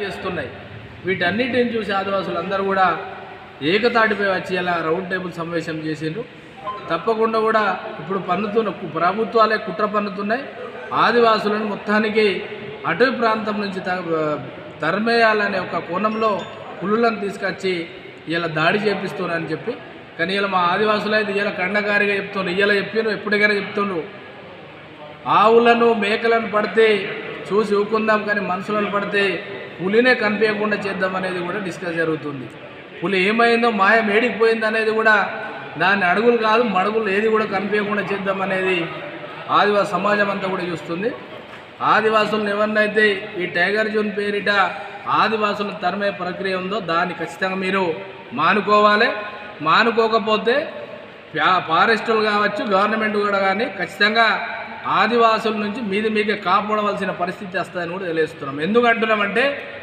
చేస్తున్నాయి. వీటన్నిటిని చూసి ఆదివాసులు అందరూ కూడా ఏకతాటిపై వచ్చి ఇలా రౌండ్ టేబుల్ సమావేశం చేసిండ్రు. తప్పకుండా కూడా ఇప్పుడు పన్నుతున్న ప్రభుత్వాలే కుట్ర పన్నుతున్నాయి. ఆదివాసులను మొత్తానికి అటవీ ప్రాంతం నుంచి త- తరిమేయాలనే ఒక కోణంలో పులులను తీసుకొచ్చి ఇలా దాడి చేపిస్తున్నారని చెప్పి కానీ ఇలా మా ఆదివాసులు అయితే ఇలా కండకారిగా చెప్తున్నారు ఇలా చెప్పిన ఎప్పటికైనా చెప్తుండ్రు. ఆవులను మేకలను పడితే చూసి ఊకుందాం కానీ మనుషులను పడితే పులినే కనిపించకుండా చేద్దాం అనేది కూడా డిస్కస్ జరుగుతుంది. పులి ఏమైందో మాయం ఏడికిపోయింది అనేది కూడా దాని అడుగులు కాదు మడుగులు ఏది కూడా కనిపించకుండా చేద్దాం అనేది ఆదివాస సమాజం అంతా కూడా చూస్తుంది. ఆదివాసులను ఎవరినైతే ఈ టైగర్ జోన్ పేరిట ఆదివాసులను తరిమే ప్రక్రియ ఉందో దాన్ని ఖచ్చితంగా మీరు మానుకోవాలి. మానుకోకపోతే ఫారెస్టులు కావచ్చు గవర్నమెంట్ కూడా కానీ ఖచ్చితంగా ఆదివాసుల నుంచి మీది మీకే కాపాడవలసిన పరిస్థితి వస్తుందని కూడా తెలియజేస్తున్నాం. ఎందుకంటున్నామంటే